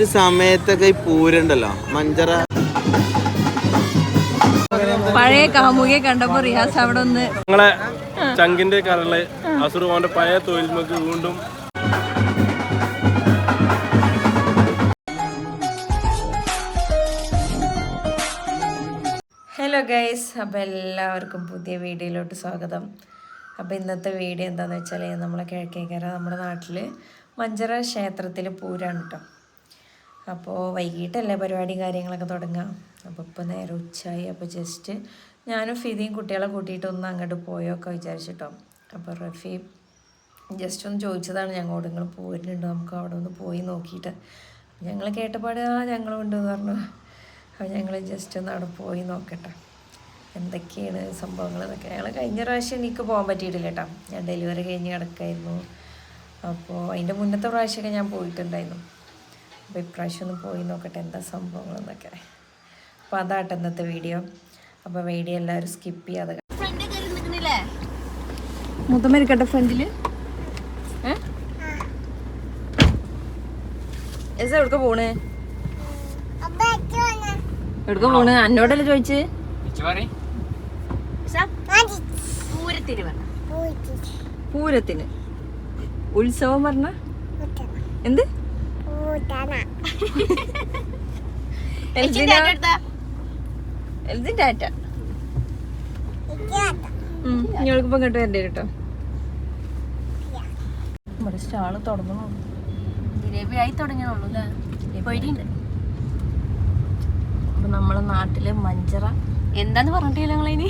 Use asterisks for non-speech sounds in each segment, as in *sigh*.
ഒരു സമയത്തൊക്കെ ഈ പൂരുണ്ടല്ലോ. മഞ്ചറ. പഴയ കാമുകിയെ കണ്ടപ്പോ റിയാസ് അവിടെ ഒന്ന് ഞങ്ങളെ ചങ്കിന്റെ കരൾ അസുറുമാന്റെ പഴയ തൊഴിൽ നമുക്ക് വീണ്ടും ഹലോ ഗൈസ് അപ്പോൾ എല്ലാവർക്കും പുതിയ വീഡിയോയിലോട്ട് സ്വാഗതം. അപ്പോൾ ഇന്നത്തെ വീഡിയോ എന്താണെന്ന് വെച്ചാൽ നമ്മളെ കിഴക്കേക്കര നമ്മുടെ നാട്ടിൽ മഞ്ചറ ക്ഷേത്രത്തിൽ പൂരാണ് കേട്ടോ അപ്പോൾ വൈകിട്ടല്ലേ പരിപാടി കാര്യങ്ങളൊക്കെ തുടങ്ങാം? അപ്പോൾ ഇപ്പോൾ നേരെ ഉച്ചയായി. അപ്പോൾ ജസ്റ്റ് ഞാനും ഫിദിയും കുട്ടികളെ കൂട്ടിയിട്ട് ഒന്ന് അങ്ങോട്ട് പോയൊക്കെ വിചാരിച്ചിട്ടോ. അപ്പോൾ റഫി ജസ്റ്റ് ഒന്ന് ചോദിച്ചതാണ് ഞങ്ങളോട് നിങ്ങൾ പോരുന്നുണ്ട്? നമുക്ക് അവിടെ ഒന്ന് പോയി നോക്കിയിട്ട്. ഞങ്ങൾ കേട്ടപാട് ആ ഞങ്ങളും ഉണ്ട് എന്ന് പറഞ്ഞു. അപ്പോൾ ഞങ്ങൾ ജസ്റ്റ് ഒന്ന് അവിടെ പോയി നോക്കട്ടെ. എന്തൊക്കെയാണ് സംഭവങ്ങൾ എന്നൊക്കെ. ഞങ്ങൾ കഴിഞ്ഞ പ്രാവശ്യം എനിക്ക് പോകാൻ പറ്റിയിട്ടില്ല കേട്ടോ. ഞാൻ ഡെലിവറി കഴിഞ്ഞ് കിടക്കായിരുന്നു. അപ്പോൾ അതിന്റെ മുന്നത്തെ പ്രാവശ്യമൊക്കെ ഞാൻ പോയിട്ടുണ്ടായിരുന്നു. അപ്പോൾ ഇപ്രാവശ്യം ഒന്ന് പോയി നോക്കട്ടെ എന്താ സംഭവങ്ങളെന്നൊക്കെ അപ്പോൾ അതാട്ടെ ഇന്നത്തെ വീഡിയോ. അപ്പോൾ വീഡിയോ എല്ലാവരും സ്കിപ്പ് ചെയ്യാതെ മുത്തമ്മരിക്കട്ടെ ഫ്രണ്ടിൽ എസ് എവിടുക്ക പോണ്? എവിടുക്ക പോണ്? എന്നോടല്ലേ ചോദിച്ച്? പൂരത്തിന്. ഉത്സവം പറഞ്ഞ? എന്ത്? ടാറ്റ ഞങ്ങൾക്കിപ്പോ ഇങ്ങോട്ട് വരണ്ടേ കേട്ടോ? നമ്മുടെ സ്റ്റാൾ തുടങ്ങണോ? ആയി അല്ലേ? പോയിട്ടുണ്ട് അപ്പൊ നമ്മളെ നാട്ടിൽ മഞ്ചറ എന്താന്ന് പറഞ്ഞിട്ടില്ല ഞങ്ങളിനി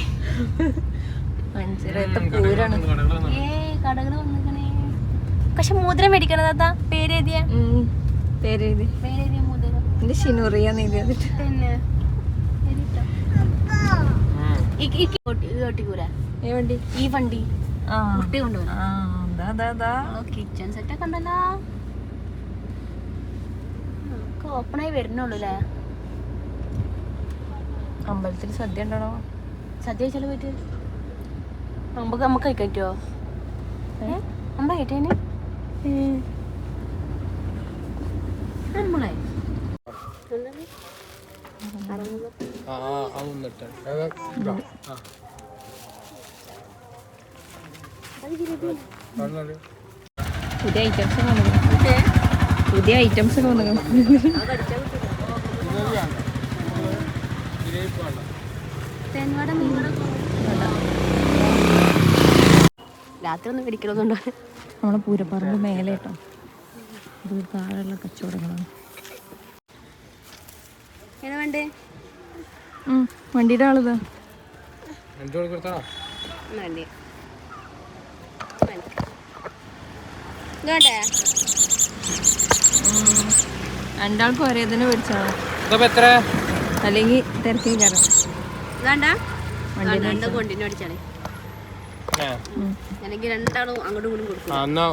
മഞ്ചറത്തെ പൂരാണ് ഏ കടകൾ വന്നിക്കണേ പക്ഷെ മോതിരം മേടിക്കണതാ പേര് പേരെഴുതിയ ഉം. പേരെഴുതി? എന്റെ അതിട്ട് തന്നെ ഒട്ടിക്കൂര ഏ വണ്ടി? ഈ വണ്ടി. ആ. കുട്ടി കൊണ്ടുവന്നു ആ ദാ ദാ ദാ. കിച്ചൺ സെറ്റ് ഒക്കെ ഉണ്ടല്ലോ. ഓപ്പണായി വരുന്നുള്ളൂ അല്ലേ അമ്പലത്തിൽ സദ്യ ഉണ്ടോ സദ്യ വെച്ചാൽ പോയിട്ട്? നമുക്ക് നമുക്ക് കഴിക്കാൻ പറ്റുമോ അമ്പ നമ്മളെ പുതിയ ഐറ്റംസ് പുതിയ ഐറ്റംസ് ഒക്കെ വന്നു. രാത്രി ഒന്നും പിടിക്കണമെന്നുണ്ടോ നമ്മളെ പൂരപ്പറമ്പ് മേലെ കേട്ടോ. ഇത് താഴെയുള്ള കച്ചവടങ്ങളാണ്. വേണ്ടേ? വണ്ടിയുടെ ആളിതാ. രണ്ടാൾക്കും ഒരേ തന്നെ മേടിച്ചാണ് അല്ലെങ്കിൽ തിരക്കി കയറാം.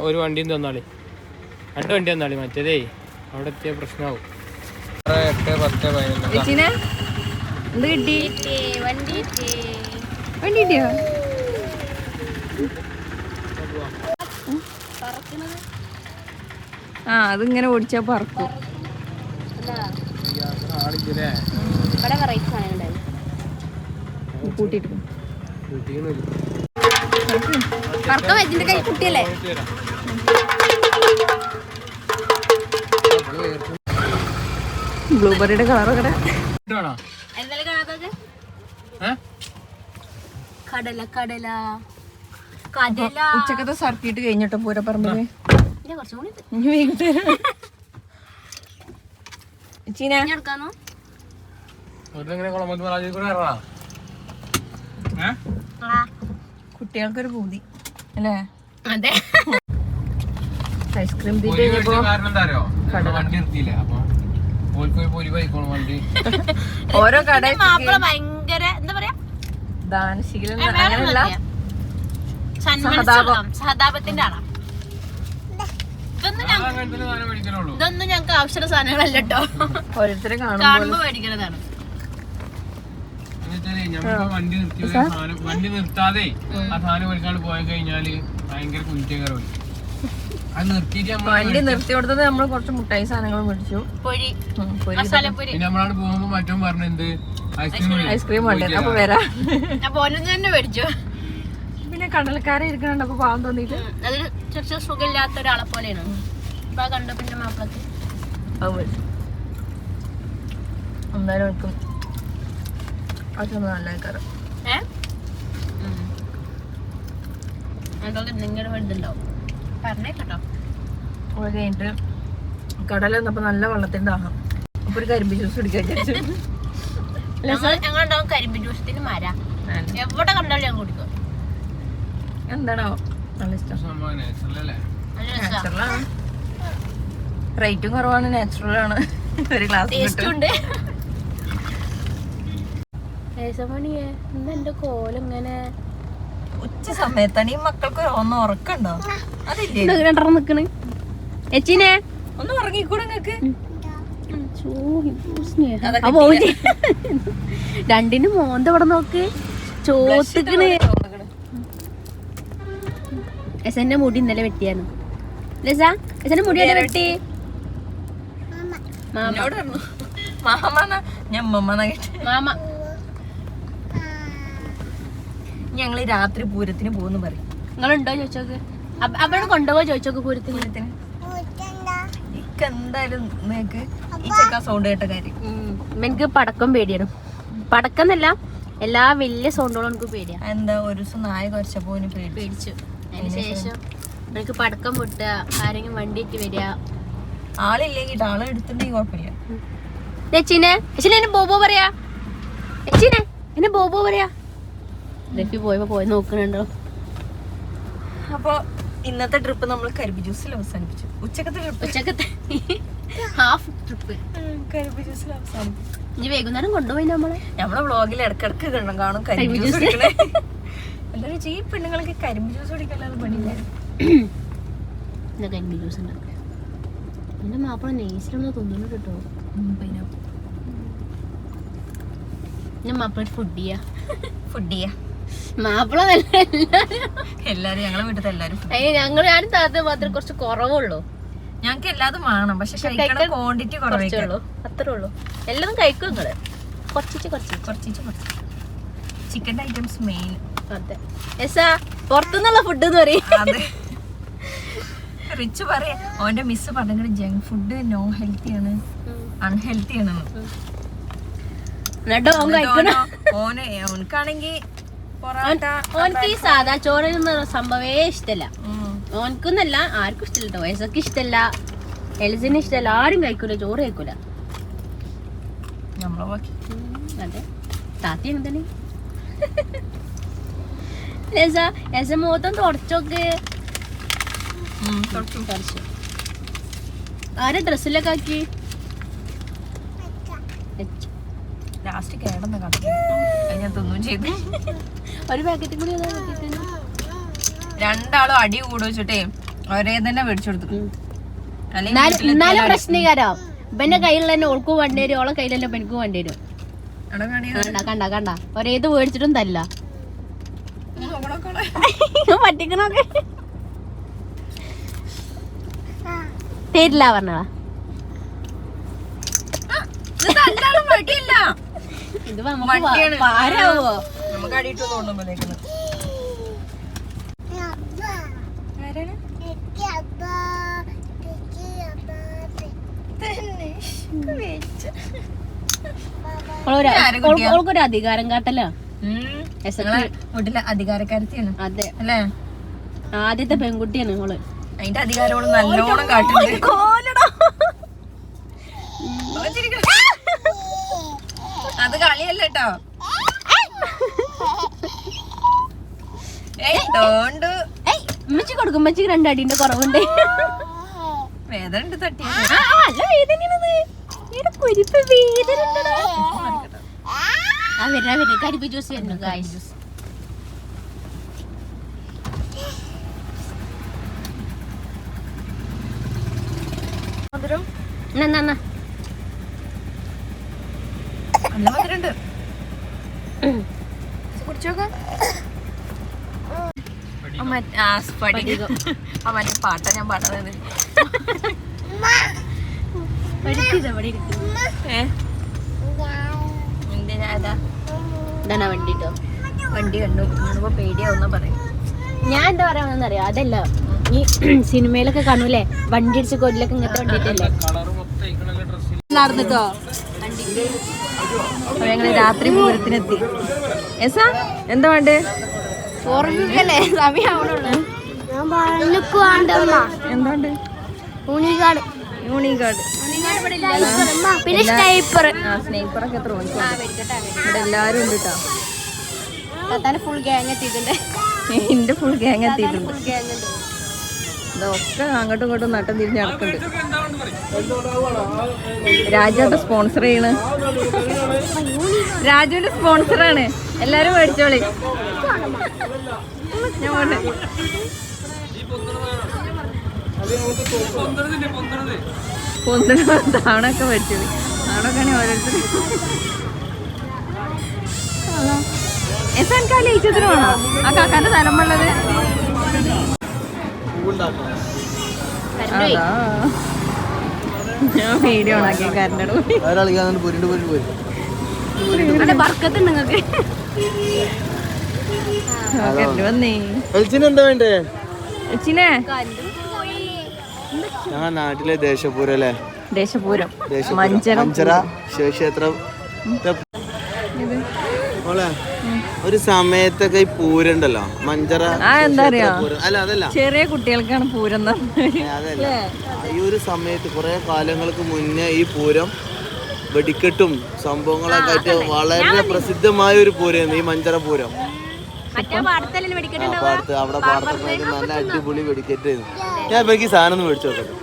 ഒരു വണ്ടിയും തന്നാളി. രണ്ട് വണ്ടി വന്നാളി. മറ്റേതേ അവിടെ എത്തിയ പ്രശ്നമാവും എട്ട് പത്ത് പതിനൊന്ന്. ആ അതിങ്ങനെ ഓടിച്ചാ പറക്കും. കൂട്ടിട്ട് പറക്കാൻ വെറൈറ്റി സാധനങ്ങളുണ്ടായിരുന്നു കൂട്ടിയിട്ട് പറക്കം വെച്ചിന്റെ കൈ കുട്ടിയല്ലേ. ബ്ലൂബെറിയുടെ കളറൊക്കെ കടല കടല. കടല. ഉച്ചക്കത്തെ സർക്കിട്ട് കഴിഞ്ഞിട്ടോ പൂരപ്പറമ്പിൽ ചീന? കുട്ടികൾക്കൊരു പൂതി അല്ലേ? അതെ. ഐസ്ക്രീം തീറ്റ കഴിഞ്ഞപ്പോ വണ്ടി നിർത്തിയില്ല? അപ്പൊ *laughs* ഓരോ കട മാപ്പിള ഭയങ്കര എന്താ പറയാ? ദാനശീലം സഹതാപത്തിന്റെ ആളാ. ഇതൊന്നും ഞങ്ങൾക്ക് ആവശ്യമുള്ള സാധനങ്ങളല്ല കേട്ടോ ഓരോരുത്തരെ കാണുമ്പോൾ കാണുമ്പോ മേടിക്കുന്നതാണ് വണ്ടി നിർത്തി ഒരു സാധനം വണ്ടി നിർത്താതെ ആ സാധനം മേടിക്കാണ്ട് പോയി കഴിഞ്ഞാൽ ഭയങ്കര കുഞ്ചേക്കര വണ്ടി നിർത്തി കൊടുത്തത് നമ്മൾ കുറച്ച് മുട്ടായി സാധനങ്ങൾ മേടിച്ചു. ഐസ്ക്രീം വേണ്ടത് വേണ്ടേ? അപ്പൊ വരാം. പിന്നെ കടൽക്കാരെ ഇരിക്കണുണ്ട് അപ്പൊ പാവം തോന്നിട്ട് സുഖമില്ലാത്ത ഒരാളെ പോലെയാണ്. പിന്നെ മാപ്പിളക്ക്. നല്ല കയറും പറഞ്ഞേക്കട്ടോ. അത് കഴിഞ്ഞിട്ട് കടല വന്നപ്പോ നല്ല വെള്ളത്തിന്റെ ആഹാം അപ്പൊ ഒരു കരിമ്പ് ജ്യൂസ് കുടിക്കാൻ ഞങ്ങളുണ്ടാവും കരിമ്പ് ജ്യൂസത്തിന് മര. എവിടെ കണ്ടാലും ഞാൻ കുടിക്കും. എന്താണോ? നല്ല ഇഷ്ടം. നാച്ചുറലാണ് റേറ്റും കുറവാണ് നാച്ചുറൽ ആണ്. ഒരു ഗ്ലാസ് ഉണ്ട്. ഏസമണിയെ എന്താ എന്റെ കോലം ഇങ്ങനെ ഉച്ച സമയത്താണ് ഈ മക്കൾക്ക് ഒന്ന് ഉറക്കണ്ടോ? അതില്ലേ? രണ്ടെണ്ണം നിക്കണ്. എച്ചിനെ. ഒന്ന് ഉറങ്ങിക്കൂടെ നിങ്ങക്ക് രണ്ടിന് മോന്ത ഇവിടെ നോക്ക്. ചോത്തിക്കണ്. എസന്റെ മുടി ഇന്നലെ വെട്ടിയാണ് ലസ എസന്റെ മുടി എവിടെ വെട്ടി? മാമ. മാമ. മാമ. ഞങ്ങൾ രാത്രി പൂരത്തിന് പോകുന്നു പറയും. നിങ്ങളുണ്ടോ ചോദിച്ചോക്ക്? അവിടെ കൊണ്ടുപോവാ ചോദിച്ചോക്ക് പൂരത്തിന്? പൂരത്തിന്. എന്തായാലും നിങ്ങക്ക് ഈ ചെക്ക സൗണ്ട് കേട്ട കാര്യം. എനിക്ക് പടക്കം പേടിയാണ്. പടക്കം എന്നല്ല എല്ലാ വലിയ സൗണ്ടുകളും എനിക്ക് പേടിയാ. എന്താ ഒരു ദിവസം നായ കുറച്ചപ്പോ പേടി പേടിച്ചു. അതിനുശേഷം എനിക്ക് പടക്കം പൊട്ടുക ആരെങ്കിലും വണ്ടിയിട്ട് വരിക. ആളില്ലെങ്കിൽ ആളെ എടുത്തിട്ടുണ്ടെങ്കിൽ കുഴപ്പമില്ല. ചേച്ചിനെ ചേച്ചിനെ എന്നെ ബോബോ പറയാ. ചേച്ചിനെ എന്നെ ബോബോ പറയാ. രഫി പോയപ്പോ പോയി നോക്കണുണ്ടോ? അപ്പൊ ഇന്നത്തെ ട്രിപ്പ് നമ്മൾ കരിമ്പ് ജ്യൂസിൽ അവസാനിപ്പിച്ചു. ഉച്ചക്കത്തെ ട്രിപ്പ് ഉച്ചക്കത്തെ ഹാഫ് ട്രിപ്പ് കരിമ്പ് ജ്യൂസിൽ അവസാനിപ്പിച്ചു. ഇനി വൈകുന്നേരം കൊണ്ടുപോയി നമ്മളെ? നമ്മളെ വ്ളോഗിൽ ഇടക്കിടക്ക് കണ്ടും കാണും കരിമ്പ് ജ്യൂസ് എല്ലാവരും ചെയ്യും പെണ്ണുങ്ങൾക്ക് കരിമ്പ് ജ്യൂസ് കുടിക്കല്ലാതെ പണിയില്ല? കരിമ്പ് ജ്യൂസ് ഉണ്ടാക്കുക എന്റെ മാപ്പിള നെയ്സിലൊന്നും തിന്നുന്നു കേട്ടോ. എന്റെ മാപ്പിള ഫുഡ് ചെയ്യാ. ഫുഡ് ചെയ്യാ. മാപ്പിള എല്ലാരും. ഞങ്ങളെ വീട്ടിൽ എല്ലാരും. അതിന് ഞങ്ങൾ ഞാനും താത്ത മാത്രമേ കുറച്ച് കുറവുള്ളൂ. ഞങ്ങൾക്ക് എല്ലാതും വേണം പക്ഷെ കഴിക്കണ ക്വാണ്ടിറ്റി കുറച്ചേ ഉള്ളൂ. അത്രേ ഉള്ളൂ. എല്ലാം കഴിക്കും നിങ്ങൾ. കുറച്ചിച്ച് കുറച്ചിച്ച്. കുറച്ചിട്ട് കുറച്ച് ചിക്കൻ ഐറ്റംസ് മെയിൻ അതെ. എസാ പുറത്തുനിന്നുള്ള ഫുഡ് എന്ന് പറയും. റിച്ച് പറയാ. ഓന്റെ മിസ് പറഞ്ഞത് ജങ്ക് ഫുഡ് നോ ഹെൽത്തി ആണ്. അൺഹെൽത്തി ആണ്. ഓനോ- ഓന് ഓനക്കാണെങ്കി പൊറാട്ട ഓനക്ക് ഈ സാധാ ചോറിനൊന്നും സംഭവേ ഇഷ്ടല്ല. ഓനക്കൊന്നല്ല ആർക്കും ഇഷ്ടമല്ല കേട്ടോ വയസ്സൊക്കെ ഇഷ്ടല്ല. എൽസിന് ഇഷ്ടമല്ല ആരും കഴിക്കൂല ചോറ് കഴിക്കൂല. അതെ. താത്തി അങ്ങനെ തന്നെ രസ രസ മുഖത്തും തുടച്ചോക്ക് തുടച്ചു. ആരെ ഡ്രസ്സിലൊക്കെ ആക്കി. ലാസ്റ്റ് കേടന്ന് അത് ഞാൻ തിന്നും ചെയ്തു. *laughs* ഒരു പാക്കറ്റും കൂടി. രണ്ടാളും അടി കൂടെ വെച്ചിട്ടേ ഒരേ തന്നെ മേടിച്ചു കൊടുത്തു. പ്രശ്നീകാരോ എന്നാലും പ്രശ്നകാരോ. ഇവന്റെ കയ്യിൽ തന്നെ ഓൾക്കും വേണ്ടി വരും ഓളെ കയ്യിൽ തന്നെ എനിക്കും വേണ്ടി വരും. കണ്ട കണ്ട കണ്ട. ഒരേത് മേടിച്ചിട്ടും തല്ല പറ്റിക്കണൊക്കെ. തരില്ല പറഞ്ഞതാ. ഇത് നമുക്ക് ആരാവോ പാരാവോ? നമുക്ക് അടിയിട്ട് തോന്നുമ്പോഴേക്കുന്നു ഓൾക്കൊരു അധികാരം കാട്ടല. ഉം. എസ് നിങ്ങളെ വീട്ടിലെ അധികാരക്കാരത്തിയാണ്. അതെ. അല്ലേ? ആദ്യത്തെ പെൺകുട്ടിയാണ് ഓൾ അതിന്റെ അധികാരം നല്ലോണം കാട്ടുന്നുണ്ട്. അത് കളിയല്ല കേട്ടോ ഏയ് ഡോണ്ട് ഏയ് ഉമ്മച്ചി കൊടുക്കും ഉമ്മച്ചിക്ക് രണ്ടടിന്റെ കുറവുണ്ട്. വേദന ഉണ്ട് ആ, അല്ല വേദനയാണത്. കുരിപ്പ് വേദന. ആ വരാ വരാ കരിപ്പ് ജ്യൂസ് വരുന്നു ഗായ്സ് മധുരം? എന്നാ എന്നാ, എന്നാ നല്ല മധുരണ്ട് കുടിച്ചോക്കാം മറ്റേ പാട്ട ഞാൻ പാടുന്നത്. ഇതാണ് വണ്ടി കണ്ടു. കാണുമ്പോ പേടിയാവുന്ന പറയും ഞാൻ എന്താ പറയാന്നറിയോ അതല്ല ഈ സിനിമയിലൊക്കെ കാണൂലേ വണ്ടി അടിച്ച് കൊല്ലൊക്കെ ഇങ്ങനത്തെ വണ്ടിട്ടല്ലേ നടന്നിട്ടോ? അപ്പൊ ഞങ്ങൾ രാത്രി പൂരത്തിനെത്തി. എസാ? എന്താ വേണ്ടേ? ഓർമ്മിക്കല്ലേ സമയമാവണുള്ളൂ എന്താ വേണ്ടേ? ഊണികാട് യൂണികാർഡ് പിന്നെ സ്നൈപ്പർ. എത്ര ഇവിടെ എല്ലാരും ഉണ്ട് കേട്ടോ ഫുൾ ഗ്യാങ് എത്തിയിട്ടുണ്ട്. എന്റെ ഫുൾ ഗ്യാങ് എത്തിയിട്ടുണ്ട്. ഇതൊക്കെ അങ്ങോട്ടും ഇങ്ങോട്ടും നട്ടം തിരിഞ്ഞ് നടക്കുന്നുണ്ട്. രാജുവായിട്ട് സ്പോൺസർ ചെയ്യണ്. രാജുവിന്റെ സ്പോൺസറാണ് എല്ലാരും മേടിച്ചോളി. ഞാൻ പോട്ടെ. പൊന്തണ താണൊക്കെ മേടിച്ചോളി. താണൊക്കെയാണ് ഓരോരുത്തർ എസ് എൻ ആ ലയിച്ചതിന് വേണോ ആ കാക്കാന്റെ തലമുള്ളത്. ഞാൻ വീഡിയോ കരണ്ടോട് പൊരിണ്ട് പോയി. നാട്ടിലെ ദേശപൂരം അല്ലേ? ദേശപൂരം. മഞ്ചരം ശിവക്ഷേത്രം. ഒരു സമയത്തൊക്കെ ഈ പൂരണ്ടല്ലോ? മഞ്ചറ ആ, എന്താ അറിയോ? പൂരം. അല്ല അതല്ല. ചെറിയ കുട്ടികൾക്കാണ് പൂരം എന്ന് പറഞ്ഞത്. അതല്ല. ഈ ഒരു സമയത്ത് കുറെ കാലങ്ങൾക്ക് മുന്നേ ഈ പൂരം വെടിക്കെട്ടും സംഭവങ്ങളൊക്കെ ആയിട്ട് വളരെ പ്രസിദ്ധമായ ഒരു പൂരമായിരുന്നു ഈ മഞ്ചറ പൂരം. മറ്റേ പാടത്തല്ലേ വെടിക്കട്ടെ പാടത്ത് അവിടെ പാടത്തൊക്കെ നല്ല അടിപൊളി വെടിക്കെട്ടായിരുന്നു. ഞാൻ ഇപ്പൊ ഈ സാധനം ഒന്ന് മേടിച്ചു നോക്കട്ടെ.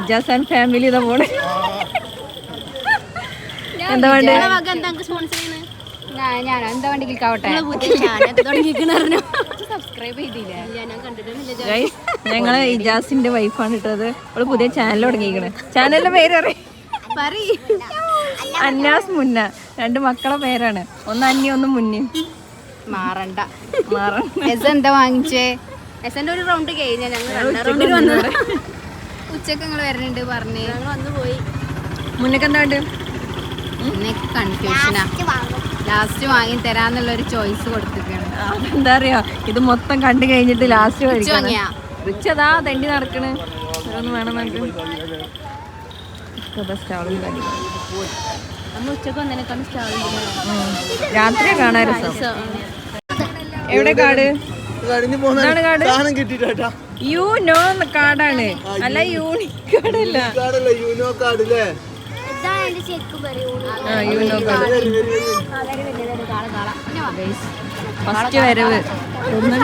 ഇജാസ് ആൻഡ് ഫാമിലി ഇതാ പോണേ. എന്താ വേണ്ടേ? ഞാൻ എന്താ വണ്ടി ക്ലിക്കാവട്ടെ സബ്സ്ക്രൈബ് ചെയ്തില്ലേ? ഞാൻ കണ്ടിട്ടൊന്നുമില്ല ഗൈസ് ഞങ്ങൾ ഇജാസിന്റെ വൈഫാണ് ഇട്ടത് അവൾ പുതിയ ചാനൽ തുടങ്ങിയിരിക്കണ്. ചാനലിന്റെ പേര് പറയ്. അന്നാസ് മുന്ന. രണ്ട് മക്കളെ പേരാണ്. ഒന്ന് അന്നി ഒന്ന് മുന്നി. മാറണ്ട. മാറണ്ട. എന്താ വാങ്ങിച്ചേ? എസന്റെ ഒരു റൗണ്ട് കഴിഞ്ഞ ഞങ്ങൾ വന്നത്. ഉച്ചയ്ക്ക് നിങ്ങൾ വരണുണ്ട് പറഞ്ഞു. ഞങ്ങൾ വന്നു പോയി. മുന്നൊക്കെ എന്താ എനിക്ക് കൺഫ്യൂഷനാ ലാസ്റ്റ് വാങ്ങി തരാന്നുള്ള ഒരു ചോയ്സ് കൊടുത്തിട്ടുണ്ട് എന്താ അറിയോ? ഇത് മൊത്തം കണ്ടു കഴിഞ്ഞിട്ട് ലാസ്റ്റ് റിച്ച് അതാ തണ്ടി നടക്കണ്. ഓരോന്ന് വേണം നമുക്ക്. രാത്രി കാണാൻ രസം എവിടെ കാട്? കഴിഞ്ഞു പോകുന്ന ഇതാണ് കാട്? സാധനം കിട്ടിട്ടാ യു നോ കാടാണ്. അല്ല യൂണിക് കാടല്ല കാർഡല്ലേ യൂനോ കാർഡ് അല്ലേ ഫസ്റ്റ് വരവ് ഒന്ന്.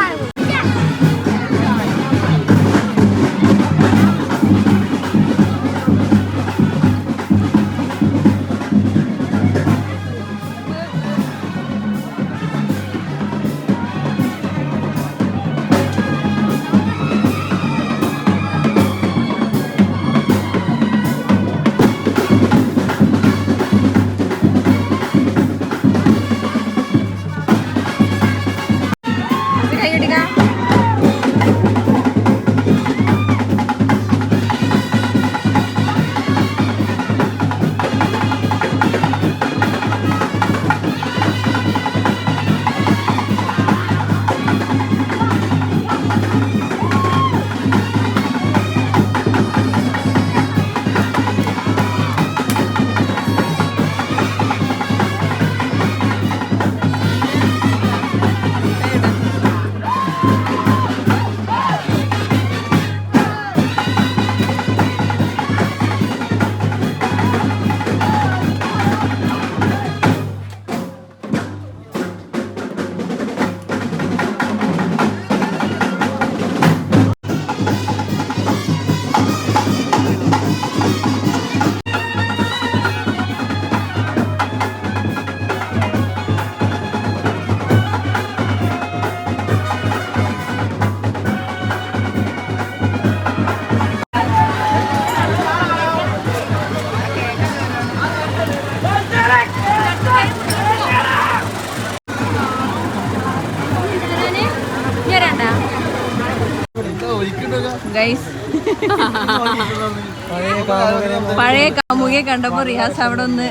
പഴയ കാമുകയെ കണ്ടപ്പോ റിയാസ് അവിടെ ഒന്ന്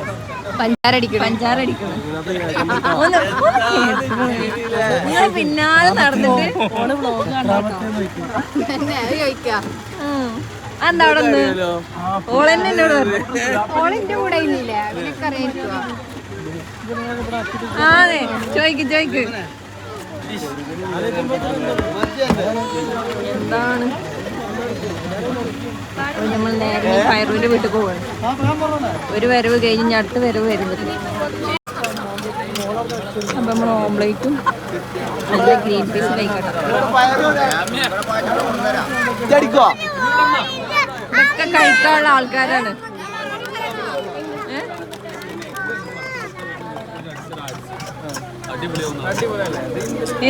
പഞ്ചാരടിക്കണം. പഞ്ചാരടിക്കണം. ഒന്ന് നിങ്ങളെ പിന്നാലെ നടന്നിട്ട് ഉം. അതെന്താ അവിടെ നിന്ന്? ഓളെന്നെ എന്നോട് പറഞ്ഞു. ഓളിന്റെ കൂടെ ഇല്ല അവനക്കറിയായിരിക്കുവാ ആതെ ചോയ്ക്ക് ചോയ്ക്ക് എന്താണ്? അപ്പൊ നമ്മൾ നേരെ ഫയറൂന്റെ വീട്ടിൽ പോവാണ്. ഒരു വരവ് കഴിഞ്ഞ് അടുത്ത വരവ് വരുന്നത്. അപ്പൊ നമ്മൾ ഓംലേറ്റും നല്ല ഗ്രീൻ പീസ് ഇതൊക്കെ കഴിക്കാനുള്ള ആൾക്കാരാണ് ഏ?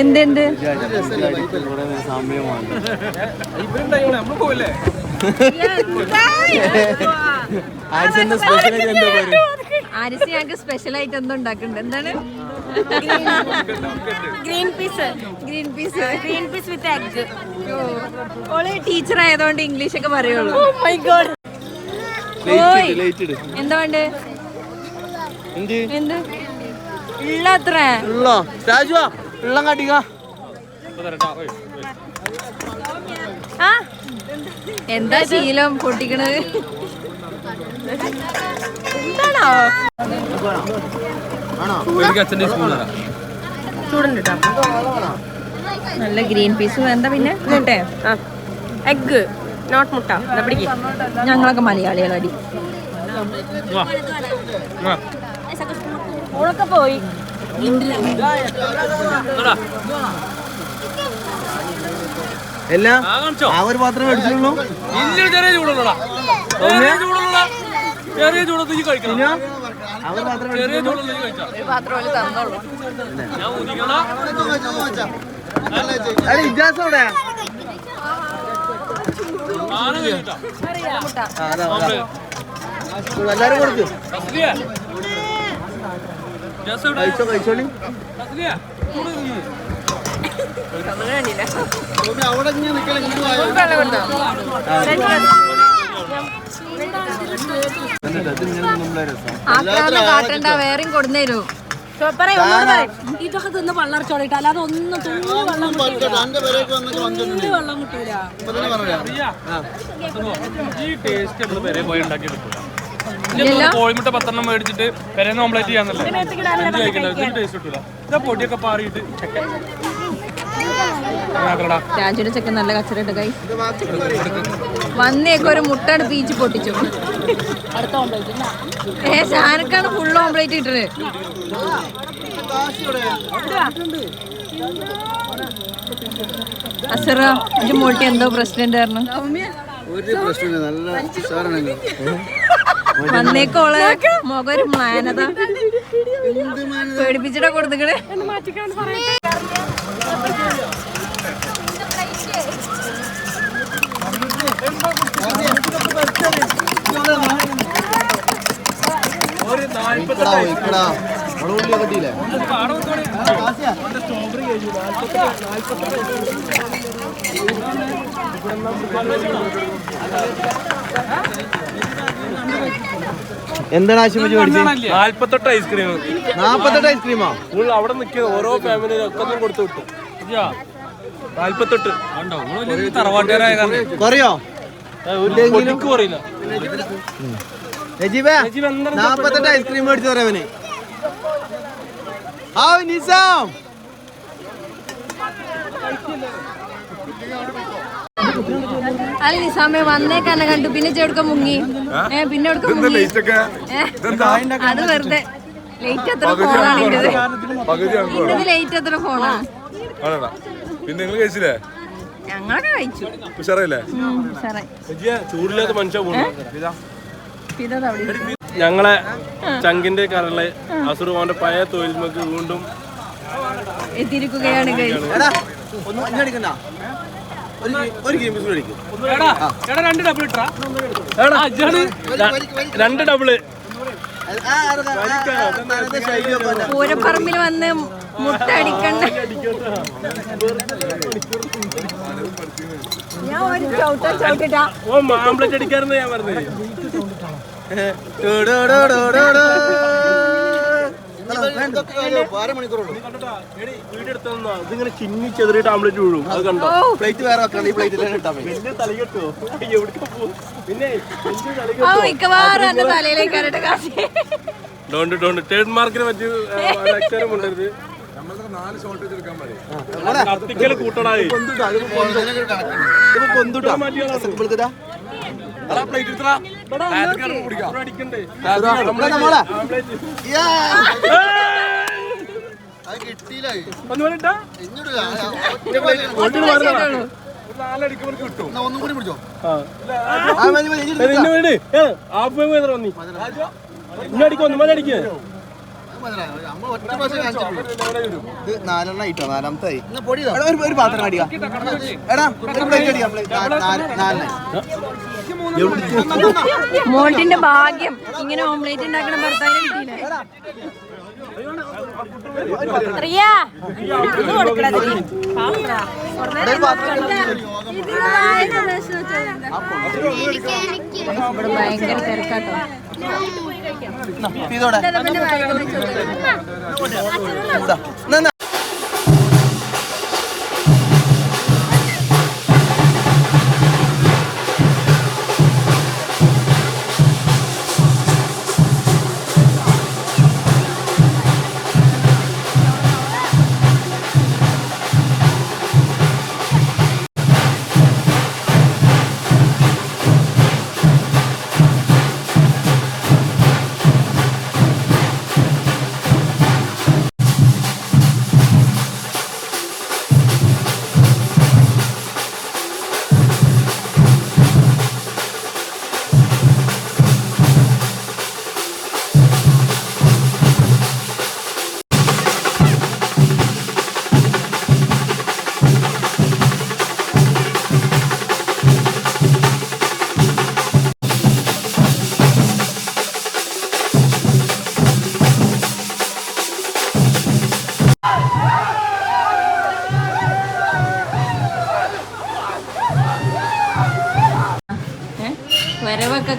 എന്തെന്ത് സമയമാണ് ആഴ്ചന്റെ സ്പെഷ്യൽ എന്താ പറയുക ആരിസ് ഞങ്ങൾക്ക് സ്പെഷ്യൽ ആയിട്ട് എന്തോ ഉണ്ടാക്കുന്നുണ്ട്. എന്താണ്? Green peas. Green peas. Green peas with egg all teacher ആയതുകൊണ്ട് ഇംഗ്ലീഷ് ഒക്കെ പറയുള്ളൂ. My God. ലൈറ്റ് ഇട് എന്താ വേണ്ടേ എന്ത്? എന്ത് ഉള്ള? അത്ര ഉള്ളോ രാജുവാ ഉള്ളം കാട്ടിക്ക. ആ? എന്താ ശീലം? പൊട്ടിക്കണത്? എന്താണോ? ചൂടുണ്ട് നല്ല ഗ്രീൻ പീസ് എന്താ പിന്നെ? എന്നിട്ടേ എഗ് നോട്ട് മുട്ട. പിടിക്ക്. ഞങ്ങളൊക്കെ മലയാളികളടി. ഓളൊക്കെ പോയി. എല്ലാം? ആ ഒരു പാത്രം മേടിച്ചുള്ളൂ ചെറിയ ചൂടുള്ളടാ ചെറിയ ചൂടുള്ള ചെറിയ ചൂടത്ത് ഈ കഴിക്കണം. ചെറിയ ചൂടുള്ള ഞാൻ ഇജാസ് എവിടെ. എല്ലാരും കൊടുക്ക് തസ്ലിയ ജസ് ഇവിടെ കഴിച്ചോ കഴിച്ചോളി തസ്ലിയ ചൂട് തിന്ന്. എന്നിട്ട് അത് ഇങ്ങനെ നമ്മളെ രസം. ആക്രാന്തം കാട്ടണ്ട വേറെയും കൊടുന്നേരൂ ഇതൊക്കെ തിന്ന് വെള്ളം അടച്ചോളിട്ട് അല്ലാതെ ഒന്നും തുള്ളി വെള്ളം തുള്ളി വെള്ളം കിട്ടൂല? ഈ ടേസ്റ്റ് നമ്മൾ വരെ പോയി ഉണ്ടാക്കി? കോഴിമുട്ട പത്തെണ്ണം മേടിച്ചിട്ട് പെരേന്ന് ഓംപ്ലേറ്റ് ചെയ്യാന്നല്ലേ? ടേസ്റ്റ് കിട്ടൂല. ഇതാ പൊടിയൊക്കെ പാറിയിട്ട് ചെക്കൻ രാജുവിന്റെ ചെക്കൻ നല്ല കച്ചറയിട്ട് കൈ വന്നേക്ക് ഒരു മുട്ട പീച്ച് പൊട്ടിച്ചു. ഏ ഷാനക്കാണ് ഫുൾ ഓംപ്ലേറ്റ് ഇട്ടത് അസറ ഇത് മോട്ടി എന്തോ പ്രസിഡന്റ് ആയിരുന്നു ഒരു പ്രശ്നമില്ല. നല്ല ഉഷാറാണ് വന്നേക്കോളെ. മുഖം ഒരു മ്ലാനത പേടിപ്പിച്ചിട്ടാ ഉള്ളിയൊക്കെ കിട്ടിയില്ലേ? എന്താണ് ആശുപത്രി മേടിച്ചത് നാല്പത്തെട്ട് ഐസ്ക്രീം. നാപ്പത്തെട്ട് ഐസ്ക്രീമാ? അവിടെ നിൽക്കുന്ന ഓരോ ഫാമിലി ഒക്കെ കൊടുത്തു വിട്ടു. നാല്പത്തെട്ട്. തറവാട്ടുകാരായ കുറയോ? പൊടിക്ക് പറയില്ല രജീബേ ഐസ്ക്രീം മേടിച്ചു പറയാവന് ആ നിസാം. അല്ല നിസാമേ വന്നേക്കന്നെ കണ്ടു. പിന്നെ ചെടുക്ക മുങ്ങി? ഏ പിന്നെ എടുക്ക മുങ്ങി? അത് വെറുതെ. ലേറ്റ് എത്ര ഫോണാണ് ലേറ്റ് എത്ര ഫോണാണ് ആണോടാ? പിന്നെ നിങ്ങൾ കഴിച്ചില്ലേ? ഞങ്ങളൊക്കെ കഴിച്ചു. ഉഷാറല്ലേ ഉം, ഉഷാറായി. ചൂടില്ലാത്ത മനുഷ്യ ഇതാ. അവിടെ? ഞങ്ങളെ ചങ്കിന്റെ കരളെ അസുറുമാന്റെ പഴയ തൊഴിൽമക്ക് വീണ്ടും എത്തിയിരിക്കുകയാണ് രണ്ട് ഡബിൾ പൂരപ്പറമ്പിൽ വന്ന് മുട്ട അടിക്കണ്ട. ഞാൻ ഒരു ചവിട്ട ചവിട്ടിട്ടാ. ഓ മാംപ്ലേറ്റ് അടിക്കാറുണ്ട് ഞാൻ പറഞ്ഞത് ഇതിങ്ങനെ ചിന്നി ചെറിയിട്ട് ആംപ്ലേറ്റ് വീഴും. അത് കണ്ടോ? പ്ലേറ്റ് വേറെ വെക്കണം ഈ പ്ലേറ്റിൽ തന്നെ ഇട്ടാ വലിയ തല കെട്ടോ? എവിടെ പോകും പിന്നെ വലിയ തല ആ മിക്കവാറും എന്റെ തലയിലേക്ക് ഇരട്ട കാശി ഡോണ്ട് ഡോണ്ട്. ട്രേഡ് മാർക്കിനെ പറ്റി അക്ഷരം കൊണ്ടരുത് നമ്മൾക്ക് കിട്ടിയില്ല ഒന്ന് കൂടി പിടിച്ചോ? ആ. ആ, മതി, മതി, ഇനി ഏ, നിന്നെ വേണ്ടി. ഏ ആപ്പ് വേദന വന്നി? ഇന്ന അടിക്കും ഒന്ന് മതി അടിക്കുക നമ്മൾ ഒറ്റ പ്രാവശ്യം കാണിച്ചിട്ടുള്ളൂ. ഇത് നാലെണ്ണം ആയിട്ടോ നാലാമത്തെ ആയി എടാ, ഒരു പാത്രം അടിക്കാം. എടാ ഒരു പ്ലേറ്റ് അടിക്കാം നാലെണ്ണം മോൾട്ടിന്റെ ഭാഗ്യം. ഇങ്ങനെ ഓംലേറ്റ് ഉണ്ടാക്കണ ഭർത്താവിനെ കിട്ടിയില്ലേ? റിയ ഇത് ഇവിടെ ഭയങ്കര തിരക്കാട്ടോ. ഇതോടെ.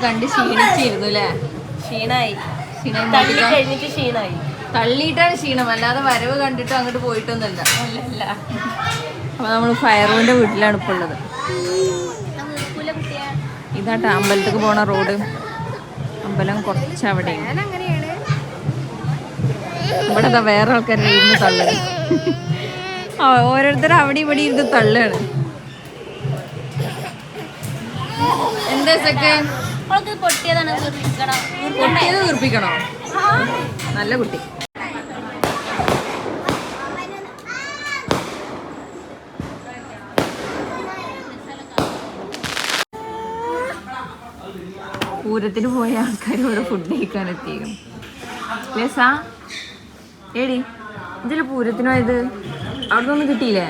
കണ്ട് ക്ഷീണിച്ചിരുന്നു അല്ലേ? ക്ഷീണായി. കഴിഞ്ഞിട്ട് ക്ഷീണായി. തള്ളിയിട്ടാണ് ക്ഷീണം. അല്ലാതെ വരവ് കണ്ടിട്ട് അങ്ങോട്ട് പോയിട്ടൊന്നുമില്ല. അപ്പൊ നമ്മൾ ഫയറൂന്റെ വീട്ടിലാണ് ഇപ്പൊ ഉള്ളത്. ഇതാട്ടോ അമ്പലത്തേക്ക് പോണ റോഡ്. അമ്പലം കുറച്ച് അവിടെ ഇവിടെ വേറെ ആൾക്കാരുടെ ഇരുന്ന് തള്ളു ഓരോരുത്തർ അവിടെ ഇവിടെ ഇരുന്ന് തള്ളാണ്. എന്താ സെക്ക് അവൾക്ക് പൊട്ടിയതാണ് പൊട്ടിയത് നല്ല കുട്ടി. പൂരത്തിന് പോയ ആൾക്കാർ ഇവിടെ ഫുഡ് കഴിക്കാൻ എത്തിയിരുന്നു ലേസാ? ഏടി ഇതിൽ പൂരത്തിനോ ഇത് അവിടെ നിന്ന് കിട്ടിയില്ലേ?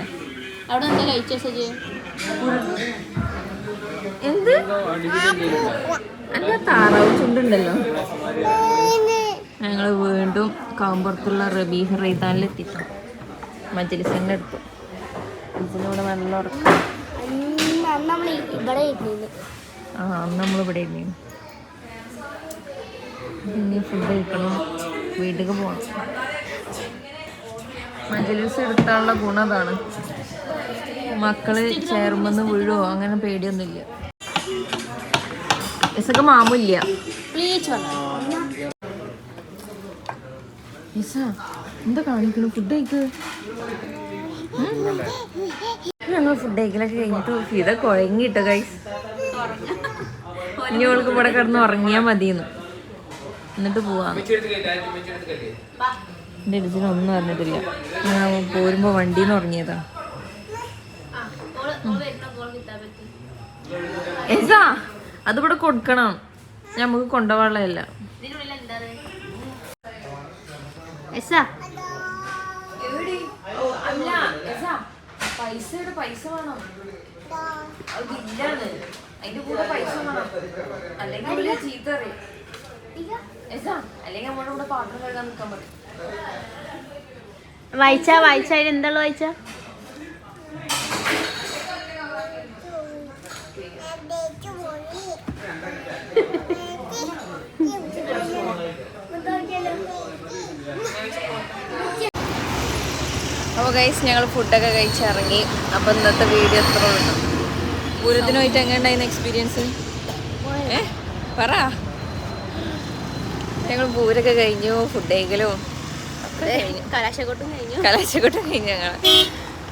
അവിടെ എന്താ കഴിച്ച സജി? എന്ത്? അല്ല താറാവ് ചുണ്ടുണ്ടല്ലോ. ഞങ്ങൾ വീണ്ടും കാമ്പുറത്തുള്ള റബീഹ് റൈതാനിൽ എത്തിച്ചു മജലിസിന്റെ അടുത്ത് ഇതിലൂടെ നല്ല ഉറക്കം. ആ അന്ന് നമ്മൾ ഇവിടെ ഇരുന്നു ഇനി ഫുഡ് കഴിക്കണം. വീട്ടിലേക്ക് പോകണം മജലിസ് എടുത്താനുള്ള ഗുണം അതാണ്. മക്കൾ ചേർമെന്ന് വീഴുവോ? അങ്ങനെ പേടിയൊന്നുമില്ല. ഇസക്ക് മാമില്ല. ഇസ എന്താ കാണിക്കണു? ഫുഡ് കഴിക്ക്. ഞങ്ങൾ ഫുഡ് കഴിക്കലൊക്കെ കഴിഞ്ഞിട്ട് ഫിത കുഴങ്ങിട്ടോ കൈസ് ഇനി ഓൾക്ക് ഇവിടെ കിടന്ന് ഉറങ്ങിയാൽ മതിയെന്ന്. എന്നിട്ട് പോവാന്ന് എന്റെ ഇടിച്ചിനൊന്നും അറിഞ്ഞിട്ടില്ല. ഞാൻ പോരുമ്പോൾ വണ്ടിയിൽ നിന്ന് ഉറങ്ങിയതാ എസാ അതിവിടെ കൊടുക്കണം. നമുക്ക് കൊണ്ടുപോകാനുള്ളതല്ല. എസാ പൈസയുടെ പൈസ വേണം. അതില്ലാന്ന് അതിന്റെ കൂടെ പൈസ വേണം. അല്ലെങ്കിൽ അവർ ചീത്ത അറിയും അല്ലെങ്കിൽ നമ്മുടെ കൂടെ പാത്രം കഴുകാൻ നിൽക്കാൻ വായിച്ച വായിച്ച എന്താണ് വായിച്ച? അപ്പോൾ ഗൈസ് ഞങ്ങൾ ഫുഡൊക്കെ കഴിച്ചിറങ്ങി. അപ്പോൾ ഇന്നത്തെ വീഡിയോ എത്ര ഉള്ളു എങ്ങനെ ഉണ്ടായിരുന്നു എക്സ്പീരിയൻസ് ഏ? പറ. ഞങ്ങൾ പൂരൊക്കെ കഴിഞ്ഞു ഫുഡ് കഴിക്കലും. കഴിഞ്ഞു. കലാശക്കൊട്ടും കഴിഞ്ഞു. കലാശക്കൊട്ടും കഴിഞ്ഞു ഞങ്ങൾ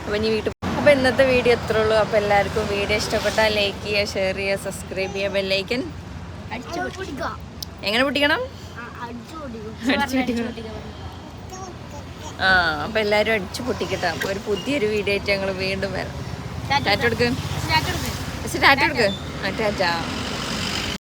അപ്പോൾ ഇനി വീട്ടിൽ ഇന്നത്തെ വീഡിയോ എത്ര ഉള്ളൂ. അപ്പോൾ എല്ലാവർക്കും വീഡിയോ ഇഷ്ടപ്പെട്ടാൽ ലൈക്ക് ചെയ്യുക ഷെയർ ചെയ്യുക സബ്സ്ക്രൈബ് ചെയ്യുക ബെല്ലൈക്കൻ എങ്ങനെ പൊട്ടിക്കണം? ആ അപ്പോൾ എല്ലാവരും അടിച്ചു പൊട്ടിക്കട്ടെ. അപ്പോൾ ഒരു പുതിയൊരു വീഡിയോ ആയിട്ട് ഞങ്ങൾ വീണ്ടും വരാം. ടാറ്റ എടുക്ക്. ടാറ്റ എടുക്ക്. ആ ടാറ്റ